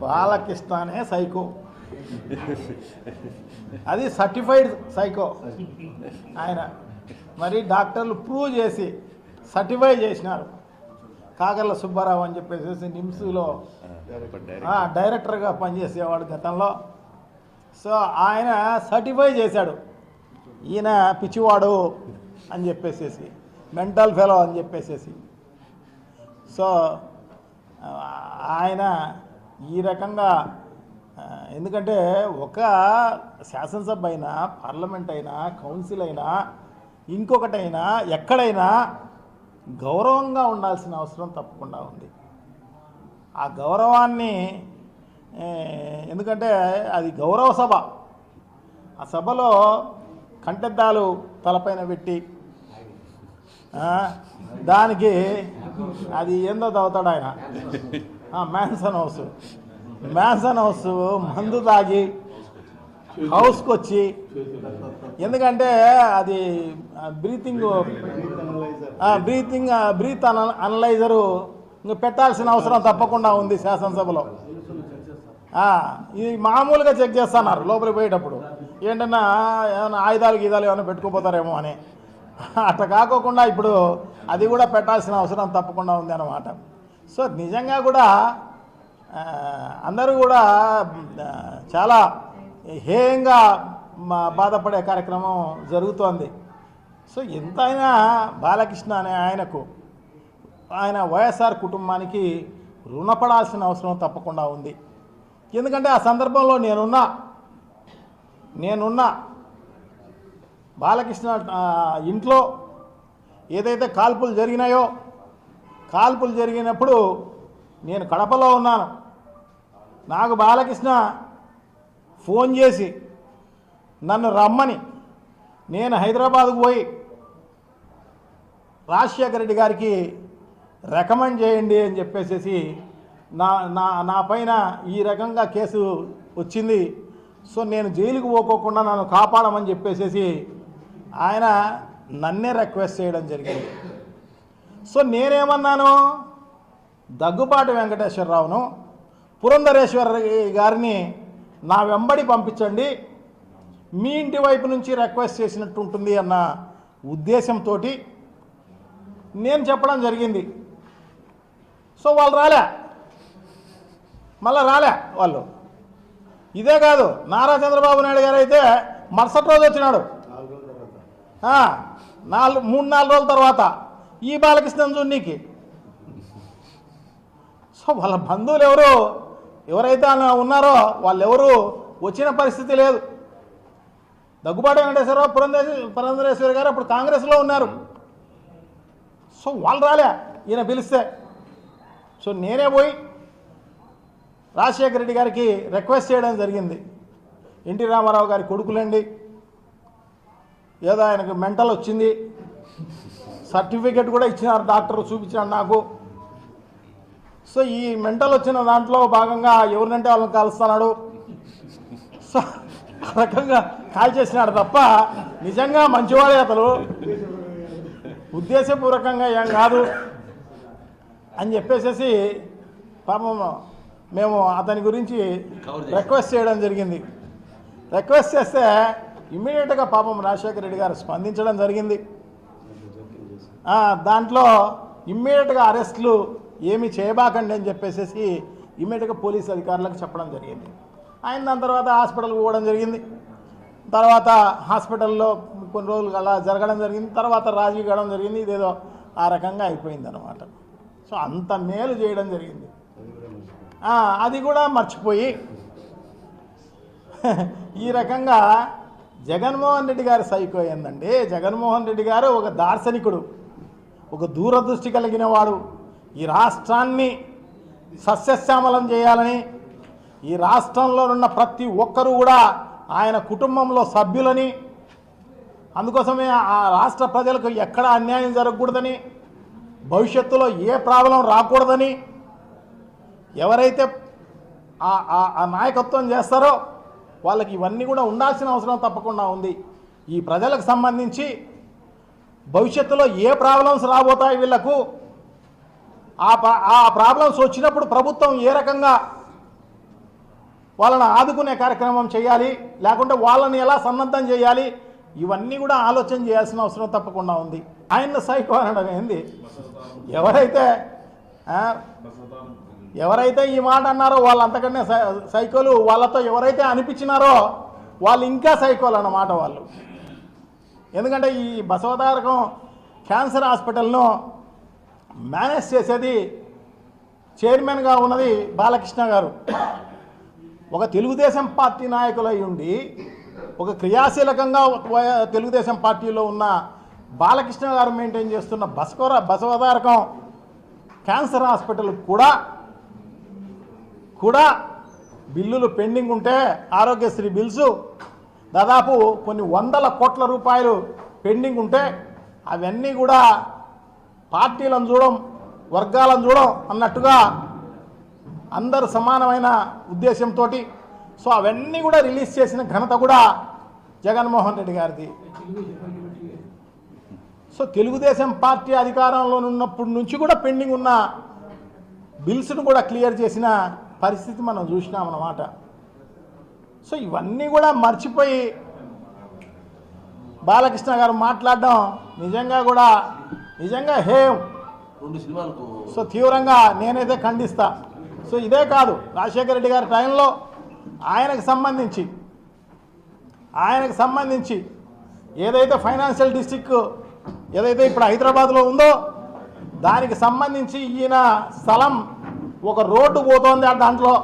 Balakrishna psycho. అది certified psycho. ఆయన మరి డాక్టర్లు ప్రూవ్ చేసి సర్టిఫై చేసినారు. కాకర్ల సుబ్బారావు అని చెప్పేసి నిమ్స్లో డైరెక్టర్గా పనిచేసేవాడు గతంలో. సో ఆయన సర్టిఫై చేశాడు. ఈయన పిచ్చివాడు అని చెప్పేసేసి మెంటల్ ఫెలో అని చెప్పేసేసి. సో ఆయన ఈ రకంగా ఎందుకంటే ఒక శాసనసభ అయినా పార్లమెంట్ అయినా కౌన్సిల్ అయినా ఇంకొకటైనా ఎక్కడైనా గౌరవంగా ఉండాల్సిన అవసరం తప్పకుండా ఉంది. ఆ గౌరవాన్ని ఎందుకంటే అది గౌరవ సభ. ఆ సభలో కంటెద్దాలు తలపైన పెట్టి దానికి అది ఏందో తవ్వుతాడు ఆయన. మ్యాన్సన్ హౌస్ మ్యాన్సన్ హౌస్ మందు తాగి హౌస్కి వచ్చి ఎందుకంటే అది బ్రీతింగ్ బ్రీతింగ్ బ్రీత్ అన అనలైజరు ఇంక పెట్టాల్సిన అవసరం తప్పకుండా ఉంది శాసనసభలో. ఇది మామూలుగా చెక్ చేస్తున్నారు లోపలికి పోయేటప్పుడు. ఏంటన్నా ఏమైనా ఆయుధాలు గీదాలు ఏమైనా పెట్టుకోపోతారేమో అని. అట్ట కాకోకుండా ఇప్పుడు అది కూడా పెట్టాల్సిన అవసరం తప్పకుండా ఉంది అన్నమాట. సో నిజంగా కూడా అందరూ కూడా చాలా హేయంగా బాధపడే కార్యక్రమం జరుగుతోంది. సో ఎంతైనా బాలకృష్ణ అనే ఆయనకు ఆయన వైఎస్ఆర్ కుటుంబానికి రుణపడాల్సిన అవసరం తప్పకుండా ఉంది. ఎందుకంటే ఆ సందర్భంలో నేనున్నా నేనున్నా బాలకృష్ణ ఇంట్లో ఏదైతే కాల్పులు జరిగినాయో కాల్పులు జరిగినప్పుడు నేను కడపలో ఉన్నాను. నాకు బాలకృష్ణ ఫోన్ చేసి నన్ను రమ్మని. నేను హైదరాబాద్కు పోయి రాజశేఖర రెడ్డి గారికి రికమెండ్ చేయండి అని చెప్పేసి నా నా నా పైన ఈ రకంగా కేసు వచ్చింది. సో నేను జైలుకు పోకోకుండా నన్ను కాపాడమని చెప్పేసి ఆయన నన్నే రిక్వెస్ట్ చేయడం జరిగింది. సో నేనేమన్నాను? దగ్గుపాటి వెంకటేశ్వరరావును పురంధరేశ్వర గారిని నా వెంబడి పంపించండి. మీ ఇంటి వైపు నుంచి రిక్వెస్ట్ చేసినట్టు ఉంటుంది అన్న ఉద్దేశంతో నేను చెప్పడం జరిగింది. సో వాళ్ళు రాలే. మళ్ళా రాలే వాళ్ళు. ఇదే కాదు నారా చంద్రబాబు నాయుడు గారు అయితే మరుసటి రోజు వచ్చినాడు. నాలుగు మూడు నాలుగు రోజుల తర్వాత. ఈ బాలకృష్ణ చూడనీకి సో వాళ్ళ బంధువులు ఎవరు ఎవరైతే ఉన్నారో వాళ్ళు ఎవరు వచ్చిన పరిస్థితి లేదు. దగ్గుబాటి వెంకటేశ్వరరావు పురంధేశ్వ పురంధరేశ్వరి గారు అప్పుడు కాంగ్రెస్లో ఉన్నారు. సో వాళ్ళు రాలే ఈయన పిలిస్తే. సో నేనే పోయి రాజశేఖర రెడ్డి గారికి రిక్వెస్ట్ చేయడం జరిగింది. ఎన్టీ రామారావు గారి కొడుకులండి. ఏదో ఆయనకు మెంటల్ వచ్చింది. సర్టిఫికెట్ కూడా ఇచ్చినారు డాక్టర్ చూపించాడు నాకు. సో ఈ మెంటల్ వచ్చిన దాంట్లో భాగంగా ఎవరినంటే వాళ్ళని కాలుస్తున్నాడు. సో ఆ రకంగా కాల్ చేసినాడు తప్ప నిజంగా మంచివాడే అతను. ఉద్దేశపూర్వకంగా ఏం కాదు. అని చెప్పేసి పాపం మేము అతని గురించి రిక్వెస్ట్ చేయడం జరిగింది. రిక్వెస్ట్ చేస్తే ఇమ్మీడియట్గా పాపం రాజశేఖర రెడ్డి గారు స్పందించడం జరిగింది. దాంట్లో ఇమ్మీడియట్గా అరెస్టులు ఏమి చేయబాకండి అని చెప్పేసి ఇమ్మీడియట్గా పోలీస్ అధికారులకు చెప్పడం జరిగింది. ఆయన దాని తర్వాత హాస్పిటల్కి పోవడం జరిగింది. తర్వాత హాస్పిటల్లో కొన్ని రోజులు అలా జరగడం జరిగింది. తర్వాత రాజీ కావడం జరిగింది. ఇదేదో ఆ రకంగా అయిపోయింది అనమాట సో అంత మేలు చేయడం జరిగింది. అది కూడా మర్చిపోయి ఈ రకంగా జగన్మోహన్ రెడ్డి గారి సైకో ఏందండి జగన్మోహన్ రెడ్డి గారు ఒక దార్శనికుడు. ఒక దూరదృష్టి కలిగిన వాడు ఈ రాష్ట్రాన్ని సస్యశ్యామలం చేయాలని ఈ రాష్ట్రంలో ఉన్న ప్రతి ఒక్కరూ కూడా ఆయన కుటుంబంలో సభ్యులని అందుకోసమే ఆ రాష్ట్ర ప్రజలకు ఎక్కడ అన్యాయం జరగకూడదని భవిష్యత్తులో ఏ ప్రాబ్లం రాకూడదని ఎవరైతే ఆ- ఆ- ఆ నాయకత్వం చేస్తారో వాళ్ళకి ఇవన్నీ కూడా ఉండాల్సిన అవసరం తప్పకుండా ఉంది. ఈ ప్రజలకు సంబంధించి భవిష్యత్తులో ఏ ప్రాబ్లమ్స్ రాబోతాయి వీళ్ళకు? ఆ ఆ ప్రాబ్లమ్స్ వచ్చినప్పుడు ప్రభుత్వం ఏ రకంగా వాళ్ళని ఆదుకునే కార్యక్రమం చేయాలి? లేకుంటే వాళ్ళని ఎలా సన్నద్ధం చేయాలి? ఇవన్నీ కూడా ఆలోచన చేయాల్సిన అవసరం తప్పకుండా ఉంది. ఆయన సైకో అనడం ఏంది? ఎవరైతే ఎవరైతే ఈ మాట అన్నారో వాళ్ళంతకంటే సై- సైకోలు వాళ్ళతో ఎవరైతే అనిపించినారో వాళ్ళు ఇంకా సైకోలు అన్నమాట వాళ్ళు. ఎందుకంటే ఈ బసవతారకం క్యాన్సర్ హాస్పిటల్ను మేనేజ్ చేసేది చైర్మన్గా ఉన్నది బాలకృష్ణ గారు. ఒక తెలుగుదేశం పార్టీ నాయకులై ఉండి ఒక క్రియాశీలకంగా తెలుగుదేశం పార్టీలో ఉన్న బాలకృష్ణ గారు మెయింటైన్ చేస్తున్న బసవర బసవతారకం క్యాన్సర్ హాస్పిటల్ కూడా కూడా బిల్లులు పెండింగ్ ఉంటే ఆరోగ్యశ్రీ బిల్స్ దాదాపు కొన్ని వందల కోట్ల రూపాయలు పెండింగ్ ఉంటే అవన్నీ కూడా పార్టీలను చూడడం వర్గాలను చూడడం అన్నట్టుగా అందరూ సమానమైన ఉద్దేశంతో సో అవన్నీ కూడా రిలీజ్ చేసిన ఘనత కూడా జగన్మోహన్ రెడ్డి గారిది. సో తెలుగుదేశం పార్టీ అధికారంలో ఉన్నప్పటి నుంచి కూడా పెండింగ్ ఉన్న బిల్స్ను కూడా క్లియర్ చేసిన పరిస్థితి మనం చూసినాం అన్నమాట సో ఇవన్నీ కూడా మర్చిపోయి బాలకృష్ణ గారు మాట్లాడడం నిజంగా కూడా నిజంగా హేయం. రెండు సినిమాలకు సో తీవ్రంగా నేనైతే ఖండిస్తా. సో ఇదే కాదు రాజశేఖర రెడ్డి గారి టైంలో ఆయనకు సంబంధించి ఆయనకు సంబంధించి ఏదైతే ఫైనాన్షియల్ డిస్టిక్ ఏదైతే ఇప్పుడు హైదరాబాద్లో ఉందో దానికి సంబంధించి ఈయన స్థలం ఒక రోడ్డు పోతోంది ఆ దాంట్లో.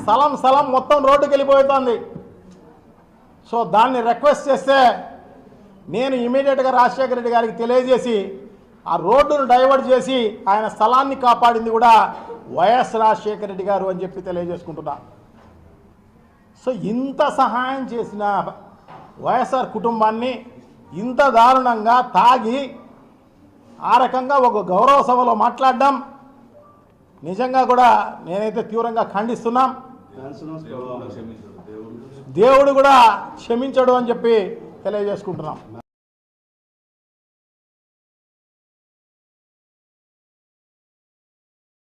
స్థలం స్థలం మొత్తం రోడ్డుకి వెళ్ళిపోతుంది సో దాన్ని రిక్వెస్ట్ చేస్తే నేను ఇమీడియట్గా రాజశేఖర రెడ్డి గారికి తెలియజేసి ఆ రోడ్డును డైవర్ట్ చేసి ఆయన స్థలాన్ని కాపాడింది కూడా వైఎస్ రాజశేఖర రెడ్డి గారు అని చెప్పి తెలియజేసుకుంటున్నా. సో ఇంత సహాయం చేసిన వైఎస్ఆర్ కుటుంబాన్ని ఇంత దారుణంగా తాగి ఆ రకంగా ఒక గౌరవ సభలో మాట్లాడడం నిజంగా కూడా నేనైతే తీవ్రంగా ఖండిస్తున్నాం. దేవుడు కూడా క్షమించడు అని చెప్పి తెలియజేసుకుంటున్నాం.